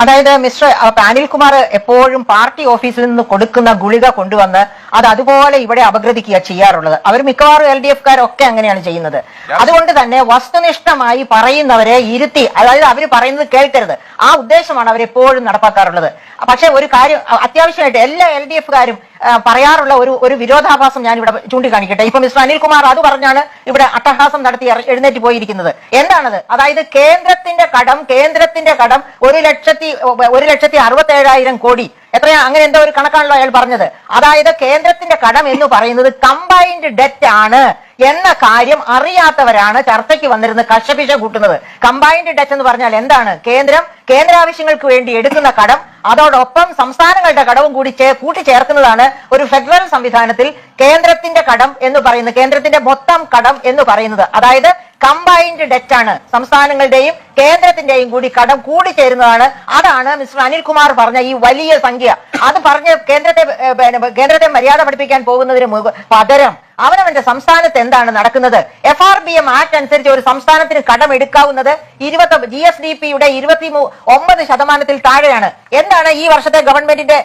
അതായത് മിസ്റ്റർ പാനിൽകുമാർ അനിൽകുമാർ എപ്പോഴും പാർട്ടി ഓഫീസിൽ നിന്ന് കൊടുക്കുന്ന ഗുളിക കൊണ്ടുവന്ന് അത് അതുപോലെ ഇവിടെ അപഗ്രഥിക്കുക ചെയ്യാറുള്ളത്. അവർ മിക്കവാറും എൽ ഡി എഫുകാരൊക്കെ അങ്ങനെയാണ് ചെയ്യുന്നത്. അതുകൊണ്ട് തന്നെ വസ്തുനിഷ്ഠമായി പറയുന്നവരെ ഇരുത്തി അതായത് അവർ പറയുന്നത് കേൾക്കരുത്. ആ ഉദ്ദേശമാണ് അവരെപ്പോഴും നടപ്പാക്കാറുള്ളത്. പക്ഷെ ഒരു കാര്യം അത്യാവശ്യമായിട്ട് എല്ലാ എൽ ഡി എഫുകാരും പറയാറുള്ള ഒരു ഒരു വിരോധാഭാസം ഞാൻ ഇവിടെ ചൂണ്ടിക്കാണിക്കട്ടെ. ഇപ്പൊ മിസ്റ്റർ അനിൽകുമാർ അത് പറഞ്ഞാണ് ഇവിടെ അട്ടഹാസം നടത്തി എഴുന്നേറ്റ് പോയിരിക്കുന്നത്. എന്താണത്? അതായത് കേന്ദ്രത്തിന്റെ കടം കേന്ദ്രത്തിന്റെ കടം ഒരു ലക്ഷത്തി ഒരു ലക്ഷത്തി അറുപത്തി ഏഴായിരം കോടി. എത്രയാ? അങ്ങനെ എന്തോ ഒരു കണക്കാണല്ലോ അയാൾ പറഞ്ഞത്. അതായത് കേന്ദ്രത്തിന്റെ കടം എന്ന് പറയുന്നത് കമ്പൈൻഡ് ഡെറ്റ് ആണ് എന്ന കാര്യം അറിയാത്തവരാണ് ചർച്ചയ്ക്ക് വന്നിരുന്ന് കഷപിഷ കൂട്ടുന്നത്. കമ്പൈൻഡ് ഡെറ്റ് എന്ന് പറഞ്ഞാൽ എന്താണ്? കേന്ദ്രം കേന്ദ്രാവശ്യങ്ങൾക്ക് വേണ്ടി എടുക്കുന്ന കടം അതോടൊപ്പം സംസ്ഥാനങ്ങളുടെ കടവും കൂടി കൂട്ടിച്ചേർക്കുന്നതാണ് ഒരു ഫെഡറൽ സംവിധാനത്തിൽ കേന്ദ്രത്തിന്റെ കടം എന്ന് പറയുന്നത് കേന്ദ്രത്തിന്റെ മൊത്തം കടം എന്ന് പറയുന്നത്. അതായത് കമ്പൈൻഡ് ഡെറ്റ് ആണ്. സംസ്ഥാനങ്ങളുടെയും കേന്ദ്രത്തിന്റെയും കൂടി കടം കൂടി ചേരുന്നതാണ്. അതാണ് മിസ്റ്റർ അനിൽകുമാർ പറഞ്ഞ ഈ വലിയ സംഖ്യ. അത് പറഞ്ഞ് കേന്ദ്രത്തെ കേന്ദ്രത്തെ മര്യാദ പഠിപ്പിക്കാൻ പോകുന്നതിന് പകരം അവനവന്റെ സംസ്ഥാനത്ത് എന്താണ് നടക്കുന്നത്? F R B M act അനുസരിച്ച് ഒരു സംസ്ഥാനത്തിന് കടം എടുക്കാവുന്നത് ഇരുപത്തി ജി എസ് ഡി പിയുടെ ഇരുപത്തി ഒമ്പത് ശതമാനത്തിൽ താഴെയാണ്. എന്താണ് ഈ വർഷത്തെ ഗവൺമെന്റിന്റെ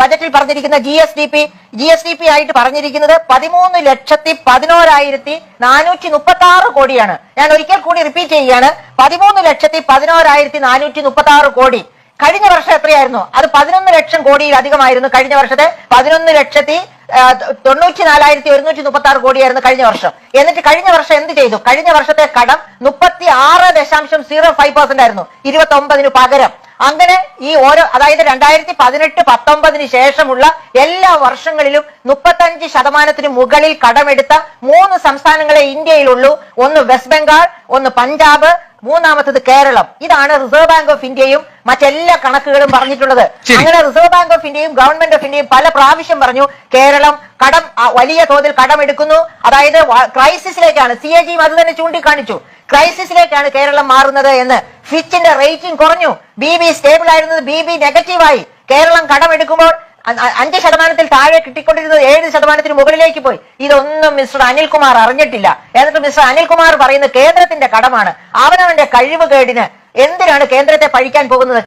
ബജറ്റിൽ പറഞ്ഞിരിക്കുന്ന G S D P G S D P ആയിട്ട് പറഞ്ഞിരിക്കുന്നത് പതിമൂന്ന് ലക്ഷത്തി പതിനോരായിരത്തി നാനൂറ്റി മുപ്പത്തി ആറ് കോടിയാണ്. ഞാൻ ഒരിക്കൽ കൂടി റിപ്പീറ്റ് ചെയ്യുകയാണ്. പതിമൂന്ന് ലക്ഷത്തി പതിനോരായിരത്തി നാനൂറ്റി മുപ്പത്തി ആറ് കോടി. കഴിഞ്ഞ വർഷം എത്രയായിരുന്നു? അത് പതിനൊന്ന് ലക്ഷം കോടിയിലധികമായിരുന്നു കഴിഞ്ഞ വർഷത്തെ. പതിനൊന്ന് ലക്ഷത്തി തൊണ്ണൂറ്റി നാലായിരത്തി ഒരുന്നൂറ്റി മുപ്പത്തി ആറ് കോടിയായിരുന്നു കഴിഞ്ഞ വർഷം. എന്നിട്ട് കഴിഞ്ഞ വർഷം എന്ത് ചെയ്തു? കഴിഞ്ഞ വർഷത്തെ കടം മുപ്പത്തി ആറ് ദശാംശം സീറോ ഫൈവ് പെർസെന്റ് ആയിരുന്നു. ഇരുപത്തി ഒമ്പതിന് പകരം. അങ്ങനെ ഈ ഓരോ അതായത് രണ്ടായിരത്തി പതിനെട്ട് പത്തൊമ്പതിന് ശേഷമുള്ള എല്ലാ വർഷങ്ങളിലും മുപ്പത്തഞ്ച് ശതമാനത്തിന് മുകളിൽ കടമെടുത്ത മൂന്ന് സംസ്ഥാനങ്ങളെ ഇന്ത്യയിലുള്ളൂ. ഒന്ന് വെസ്റ്റ് ബംഗാൾ ഒന്ന് പഞ്ചാബ് മൂന്നാമത്തത് കേരളം. ഇതാണ് റിസർവ് ബാങ്ക് ഓഫ് ഇന്ത്യയും മറ്റെല്ലാ കണക്കുകളും പറഞ്ഞിട്ടുള്ളത്. അങ്ങനെ റിസർവ് ബാങ്ക് ഓഫ് ഇന്ത്യയും ഗവൺമെന്റ് ഓഫ് ഇന്ത്യയും പല പ്രാവശ്യം പറഞ്ഞു കേരളം കടം വലിയ തോതിൽ കടമെടുക്കുന്നു. അതായത് ക്രൈസിസിലേക്കാണ് സി എ ജിയും അത് തന്നെ ചൂണ്ടിക്കാണിച്ചു. ക്രൈസിസിലേക്കാണ് കേരളം മാറുന്നത് എന്ന്. ഫിച്ചിന്റെ റേറ്റിംഗ് കുറഞ്ഞു. ബി ബി സ്റ്റേബിൾ ആയിരുന്നത് ബി ബി നെഗറ്റീവായി കേരളം കടമെടുക്കുമ്പോൾ അഞ്ച് ശതമാനത്തിൽ താഴെ കിട്ടിക്കൊണ്ടിരുന്നത് ഏഴ് ശതമാനത്തിന് മുകളിലേക്ക് പോയി. ഇതൊന്നും മിസ്റ്റർ അനിൽകുമാർ അറിഞ്ഞിട്ടില്ല. എന്നിട്ട് മിസ്റ്റർ അനിൽകുമാർ പറയുന്നത് കേന്ദ്രത്തിന്റെ കടമാണ്. അവനവന്റെ കഴിവ് കേടിന് എന്തിനാണ് കേന്ദ്രത്തെ പഴിക്കാൻ പോകുന്നത്?